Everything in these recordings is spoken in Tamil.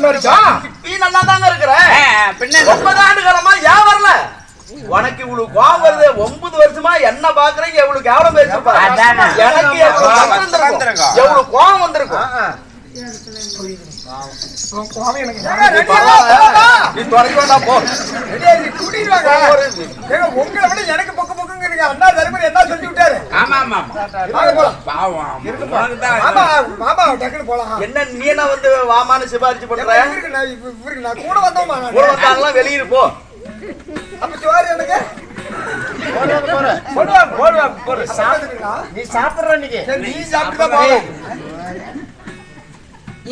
பண்ண வரைக்கும் நீ நல்லா தாங்க இருக்கிற பின்ன ஒன்பது ஆண்டு காலமா ஏன் வரல? உனக்கு இவ்வளவு கோவம் வருது. ஒன்பது வருஷமா என்ன பாக்குறீங்க? எவ்வளவு கேவலம் பேசிருப்பா அதானே. எனக்கு எவ்வளவு கோவம் வந்திருக்கும். உங்களை விட எனக்கு பொக்கு பொக்குங்கிறீங்க. அண்ணா தருமபுரி என்ன சொல்லி என்ன நீ என்ன வந்து வாமான்னு சிபாரிச்சு பண்ற? கூட வந்தோமா நான். கூட வந்தாங்களா வெளியிரு போ. அப்ப சோறு எனக்கு? நீ சாப்பிடுற நீ சாப்பிட்டு.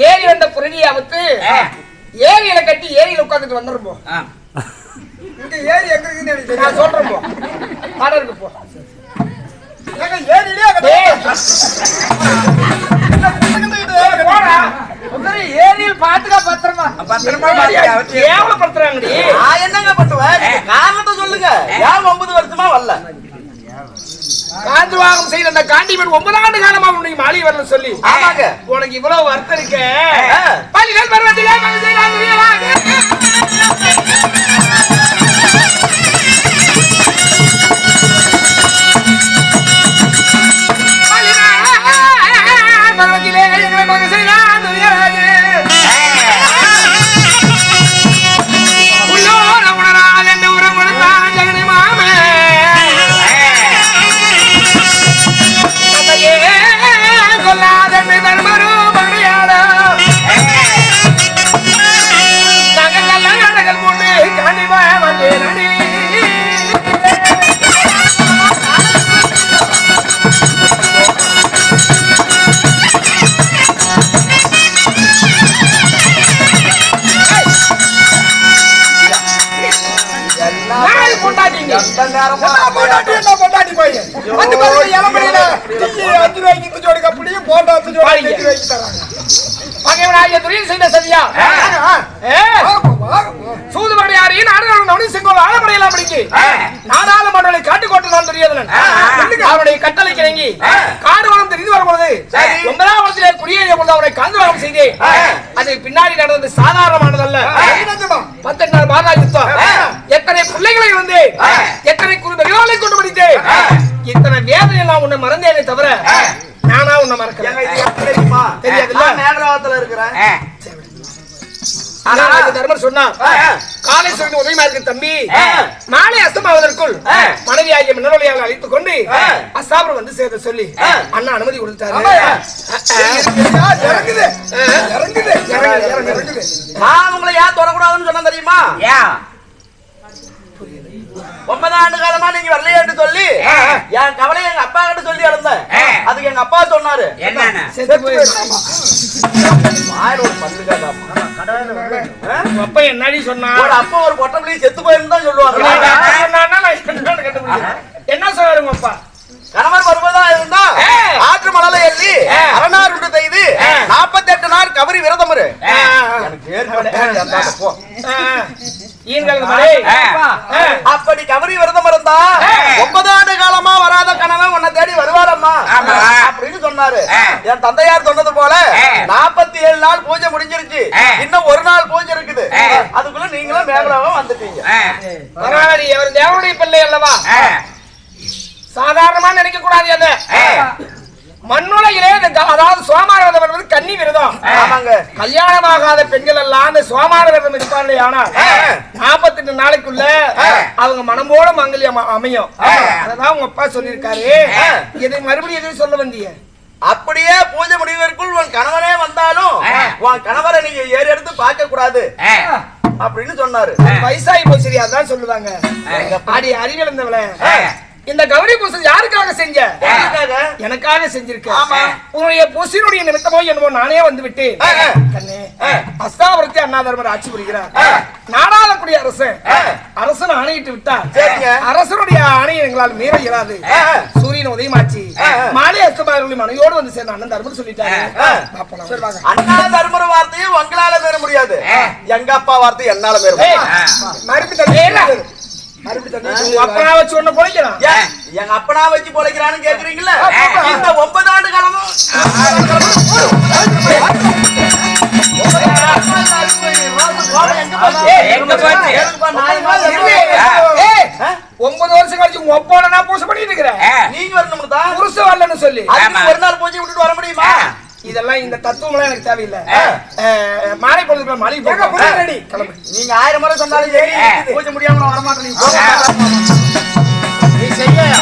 ஏரி வந்த புரணியாவுக்கு ஏரியில கட்டி ஏரியில உட்காந்துட்டு வந்துடும் போ. ஆ. இங்க ஏரி எங்க இருக்குன்னு. நான் சொல்றேன் போ. பாடம் இருக்கு போ. போடா. முதல்ல ஏரியில் பாத்துக்கா பத்திரமா பத்திரமா. கேவலப்படுத்துறாங்கடி நான் என்னங்க பண்ணுவேன் காரணத்தை சொல்லுங்க ஏன் ஒன்பது வருஷமா வரல காந்துவாகம் செய்த அந்த காண்டிமன் ஒன்பது ஆண்டு காலமா உனக்கு மாளிகை வரல சொல்லி ஆமாங்க உனக்கு இவ்வளவு வருத்தம் இருக்க ஆ. பள்ளிகள் பருவத்திலே பொண்டாட்டி, போய்? வந்து பாருங்க, இளம்படியில அஞ்சு ரூபாய்க்கு இந்த ஜோடி அஞ்சு ரூபாய்க்கு தராங்க. செய்த சதியா? செங்கோல் படிக்கு. நாடாளுமன்றங்களை காட்டுக்கோட்டு அவனுடைய கட்டளை கிணங்கி காடு வளம் தெரிந்து வரும்பொழுது ஒன்பதாம் வளத்திலே குடியேறிய பொழுது அவனை காந்து வளம் செய்தேன். அது பின்னாடி நடந்தது சாதாரணமானதல்ல. தர்மர் சொன்னார் இருக்கு தம்பி. நாளை அஸ்தமாவதற்குள் மனைவி ஆகிய மின்னொலியால் அழைத்துக் கொண்டு அஸ்தாபுரம் வந்து சேர்த்த சொல்லி அண்ணா அனுமதி கொடுத்தாரு. நான் உங்களை ஏன் தொடக்கூடாதுன்னு சொன்னேன் தெரியுமா? ஒன்பது ஆண்டு காலமா நீங்க சொல்லி என் கவலை எங்க அப்பா கிட்ட சொல்லி எழுந்தேன் அதுக்கு எங்க அப்பா சொன்னாரு. போயிருக்கான். வாயில ஒரு பல்லு கேட்டாமா உங்க அப்பா என்னடி சொன்னா? ஒரு அப்பா ஒரு பொட்டை செத்து போயிருந்து சொல்லுவாங்க என்ன உங்க அப்பா? கணவர் வருவதா இருந்தா. ஆற்று மணல எள்ளி அரணார் உண்டு செய்து நாற்பத்தி எட்டு நாள் கவரி விரதம். அப்படி கவரி விரதம் இருந்தா ஒன்பது ஆண்டு காலமா வராத கணவன் உன்னை தேடி வருவாரம்மா. சொன்னாரு. என் தந்தையார் சொன்னது போல. நாற்பத்தி ஏழு நாள் பூஜை முடிஞ்சிருச்சு. இன்னும் ஒரு நாள் பூஜை இருக்குது. அதுக்குள்ள நீங்களும் மேகலாவும் வந்துட்டீங்க. பரவாயில்லை, அவர் தேவனுடைய பிள்ளை அல்லவா. சாதாரணமா நினைக்க கூடாது அதை மண்ணுலகிலே அதாவது சோமார விரதம் என்பது கன்னி விரதம். ஆமாங்க. கல்யாணமாகாத பெண்கள் எல்லாம் அந்த சோமார விரதம் இருப்பார்கள் ஆனால் நாற்பத்தெட்டு நாளைக்குள்ள அவங்க மனம் போல மங்கல்யம் அமையும். அதான் உங்க அப்பா சொல்லியிருக்காரு. இதை மறுபடியும் எதுவும் சொல்ல வந்தீங்க? அப்படியே பூஜை முடிவதற்குள் உன் கணவனே வந்தாலும். உன் கணவரை நீங்க ஏறி எடுத்து பார்க்க கூடாது. அப்படின்னு சொன்னாரு. வயசாகி போச்சு அதான் சொல்லுவாங்க. அடி அறிவிழந்தவள. இந்த கௌரி பூசை யாருக்காக செஞ்ச? யாருக்காக? எனக்காக செஞ்சிருக்க. ஆமா. உன்னுடைய பூசினுடைய நிமித்தமோ என்னமோ நானே வந்து விட்டேன். கண்ணே அஸ்தாபுரத்தை அண்ணாதர்மர் ஆட்சி புரிகிறார். நாடாளக்கூடிய அரசன் அரசன் ஆணையிட்டு விட்டார். சரிங்க. அரசனுடைய ஆணையை எங்களால் மீற இயலாது. சூரியன் உதயமாச்சு மாலை அஸ்தபாரர்களுடைய மனையோடு வந்து சேர்ந்த அண்ணன் தர்மர் வாங்க. அண்ணா தர்மர வார்த்தையும் உங்களால மீற முடியாது எங்க அப்பா வார்த்தை என்னால மீற ஏய், முடியாது மறுப்பு தண்ணி ஏல. மறுப்பு தண்ணி உங்க அப்பனா வச்சு ஒண்ணு பொழைக்கிறான் ஏன், எங்க அப்பனா வச்சு பொழைக்கிறான்னு கேக்குறீங்களா இந்த ஒன்பது ஆண்டு காலமும் ஒன்பது வருஷம் கழிச்சு உங்க ஒப்போட நான் பூசை பண்ணிட்டு இருக்கிறேன் சொல்லி. ஒரு நாள் பூஜை விட்டுட்டு வர முடியுமா இதெல்லாம் இந்த தத்துவம் எனக்கு தேவையில்லை மாலை பொழுதுக்குள்ள. புள்ள ரெடி? கிளம்பு நீங்க ஆயிரம் முறை சொன்னாலும் சரி. பூஜை முடியாம வரமாட்டேன். நீ செய்யயா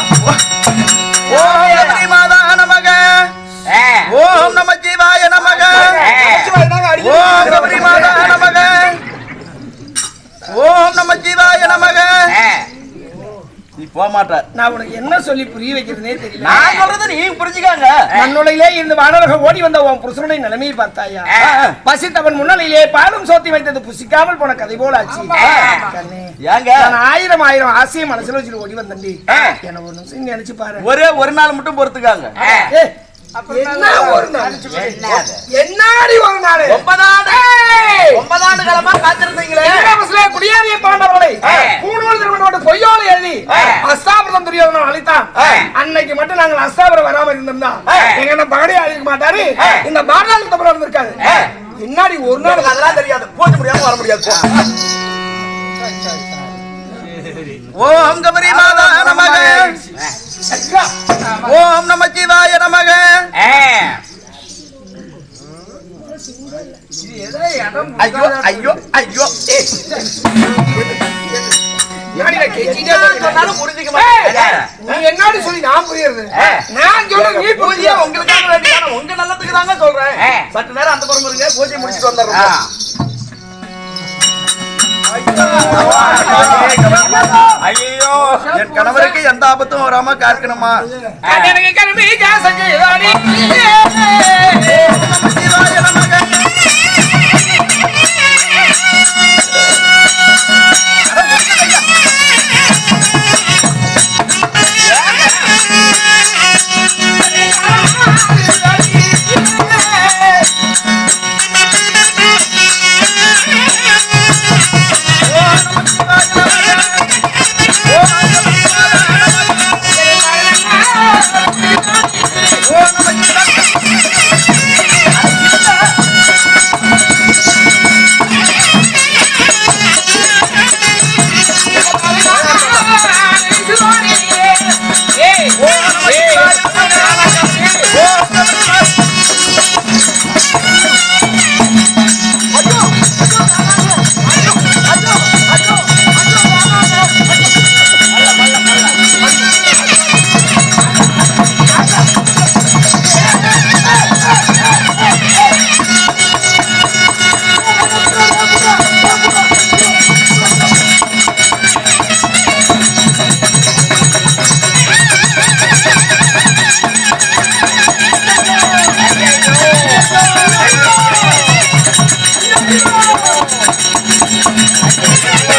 நீ போக மாட்ட நான் உனக்கு என்ன சொல்லி புரிய வைக்கிறதுனே தெரியல. நான் சொல்றது நீங்க புரிஞ்சுக்காங்க? மண்ணுலையிலே இருந்து வானலகம் ஓடி வந்த உன் புருஷனுடைய நிலைமையை பார்த்தாயா? ஆ. பசித்தவன் முன்னிலையிலே பாலும் சோத்தி வைத்தது புசிக்காமல் போன கதை போல ஆச்சு. கண்ணே, ஏங்க? நான் ஆயிரம் ஆயிரம் ஆசையை மனசுல வச்சுட்டு ஓடி. என்ன ஒரு நிமிஷம் நினைச்சு பாரு. ஒரே ஒரு நாள் மட்டும் பொறுத்துக்காங்க. என்ன ஒரு நாள்? என்னாடி ஒரு நாள்? காலமா காத்திருந்தீங்களே? பாண்டவர்களை. பூணூல் எழுதி அழித்தான். அன்னைக்கு மட்டும் நாங்கள் அஸ்தாபுரம் வராம இருந்தோம்னா ஆ. எங்க என்ன பகடையா அழிக்க மாட்டாரு. இந்த பாரதாள தப்புறம் இருந்திருக்காது ஆ. முன்னாடி ஒரு நாள் அதெல்லாம் தெரியாது. பூஜை முடியாம வர முடியாது. ஓம் கபரி மாதா நமக. ஓம் நம சிவாய நமக ஆ. ஐயோ ஐயோ ஐயோ ஏய், முன்னாடி நான் கெஞ்சிட்டே என்ன போறேன். சொன்னாலும் புரிஞ்சுக்க மாட்டேங்க நீ என்னடி சொல்லி நான் புரியுறது. நான் சொல்றது நீ பூஜையா புரிஞ்சியா உங்களுக்காக வேண்டியதான உங்க நல்லதுக்கு தாங்க சொல்றேன். சற்று நேரம் அந்த புறம் இருங்க பூஜை முடிச்சிட்டு. வந்துடுறோம் ஐயோ என் கணவருக்கு எந்த ஆபத்தும் வராம காக்கணுமா எனக்கு Yeah.